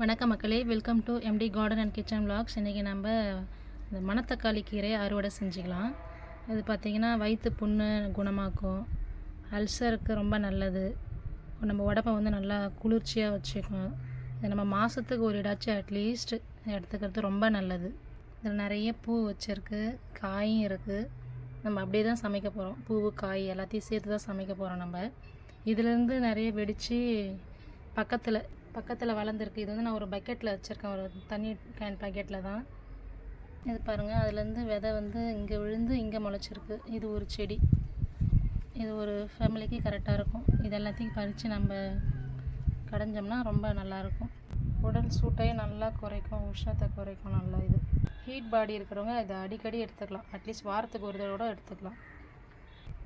வணக்கம் மக்களே. Welcome to M D garden and kitchen vlogs. இன்றைக்கி நம்ம இந்த மணத்தக்காளி கீரை அறுவடை செஞ்சுக்கலாம். இது பார்த்திங்கன்னா வயிற்று புண்ணு குணமாக்கும். அல்சருக்கு ரொம்ப நல்லது. நம்ம உடம்பை வந்து நல்லா குளிர்ச்சியாக வச்சுக்கும். இது நம்ம மாதத்துக்கு ஒரு இடாச்சும் அட்லீஸ்ட் எடுத்துக்கிறது ரொம்ப நல்லது. இதில் நிறைய பூ வச்சுருக்கு. காயும் இருக்குது நம்ம அப்படியே தான் சமைக்க போகிறோம் பூவு காய் எல்லாத்தையும் சேர்த்து தான் சமைக்க போகிறோம் நம்ம. இதுலேருந்து நிறைய வெடித்து பக்கத்தில் பக்கத்தில் வளர்ந்துருக்கு. இது வந்து நான் ஒரு பக்கெட்டில் வச்சுருக்கேன். ஒரு தண்ணி கேன் பாக்கெட்டில் தான். இது பாருங்கள் அதுலேருந்து விதை வந்து இங்கே விழுந்து இங்கே முளைச்சிருக்கு. இது ஒரு செடி. இது ஒரு ஃபேமிலிக்கு கரெக்டாக இருக்கும். இது எல்லாத்தையும் பறித்து நம்ம கடைஞ்சோம்னா ரொம்ப நல்லாயிருக்கும் உடல் சூட்டையும் நல்லா குறைக்கும். உஷ்ணத்தை குறைக்கும். நல்லா இது. ஹீட் பாடி இருக்கிறவங்க இதை அடிக்கடி எடுத்துக்கலாம். அட்லீஸ்ட் வாரத்துக்கு ஒரு தடவை கூட எடுத்துக்கலாம்.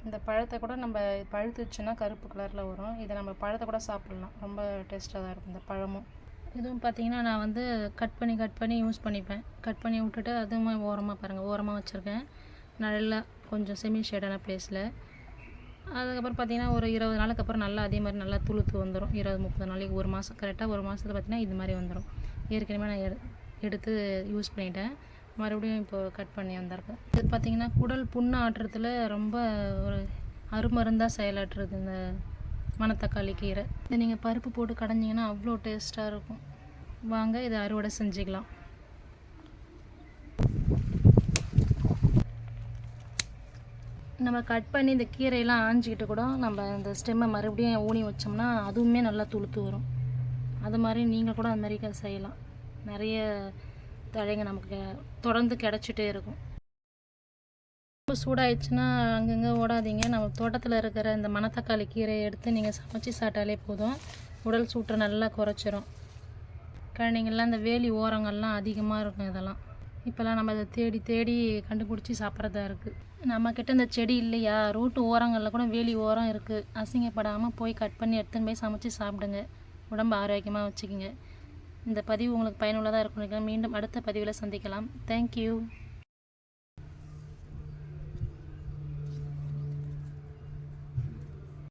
இந்த பழத்தை கூட நம்ம பழுத்துச்சுன்னா கருப்பு கலரில் வரும். இதை நம்ம பழத்தை கூட சாப்பிட்லாம். ரொம்ப டேஸ்ட்டாக தான் இருக்கும் இந்த பழமும். இதுவும் பார்த்தீங்கன்னா நான் வந்து கட் பண்ணி கட் பண்ணி யூஸ் பண்ணிப்பேன். கட் பண்ணி விட்டுட்டு அதுவும் ஓரமாக பாருங்கள் ஓரமாக வச்சுருக்கேன். நல்லா கொஞ்சம் செமி ஷேடான பிளேஸில் அதுக்கப்புறம் பார்த்தீங்கன்னா ஒரு இருபது நாளுக்கு அப்புறம் நல்லா அதே மாதிரி நல்லா துளுத்து வந்துடும் இருபது முப்பது நாளைக்கு ஒரு மாதம் கரெக்டாக ஒரு மாதத்துல பார்த்தீங்கன்னா இது மாதிரி வந்துடும் ஏற்கனவே நான் எடு எடுத்து யூஸ் பண்ணிட்டேன். மறுபடியும் இப்போ கட் பண்ணி வந்திருக்கு. இது பார்த்தீங்கன்னா குடல் புண்ணு ஆட்டுறதுல ரொம்ப ஒரு அருமருந்தாக செயலாற்றுறது இந்த மணத்தக்காளி கீரை. இதை நீங்கள் பருப்பு போட்டு கடைஞ்சிங்கன்னா அவ்வளோ டேஸ்ட்டாக இருக்கும். வாங்க இதை அறுவடை செஞ்சுக்கலாம். நம்ம கட் பண்ணி இந்த கீரையெல்லாம் ஆஞ்சிக்கிட்டு கூட நம்ம இந்த ஸ்டெம்மை மறுபடியும் ஊனி வச்சோம்னா அதுவுமே நல்லா துளுத்து வரும். அது மாதிரி நீங்கள் கூட அது மாதிரி செய்யலாம். நிறைய தழைங்க நமக்கு தொடர்ந்து கிடச்சிட்டே இருக்கும். ரொம்ப சூடாயிடுச்சுன்னா அங்கங்கே ஓடாதீங்க. நம்ம தோட்டத்தில் இருக்கிற இந்த மணத்தக்காளி கீரையை எடுத்து நீங்கள் சமைச்சு சாப்பிட்டாலே போதும். உடல் சூட்டை நல்லா குறைச்சிரும். கழனிங்கள்லாம் இந்த வேலி ஓரங்கள்லாம் அதிகமாக இருக்கும் இதெல்லாம். இப்போல்லாம் நம்ம அதை தேடி தேடி கண்டுபிடிச்சி சாப்பிட்றதா இருக்குது நம்மக்கிட்ட இந்த செடி இல்லையா? ரோட்டு ஓரங்களில் கூட வேலி ஓரம் இருக்குது அசிங்கப்படாமல் போய் கட் பண்ணி எடுத்துன்னு போய் சமைச்சு சாப்பிடுங்க. உடம்பு ஆரோக்கியமாக வச்சுக்கோங்க. இந்த பதிவு உங்களுக்கு பயனுள்ளதாக இருக்கும் மீண்டும் அடுத்த பதிவில் சந்திக்கலாம். தேங்க்யூ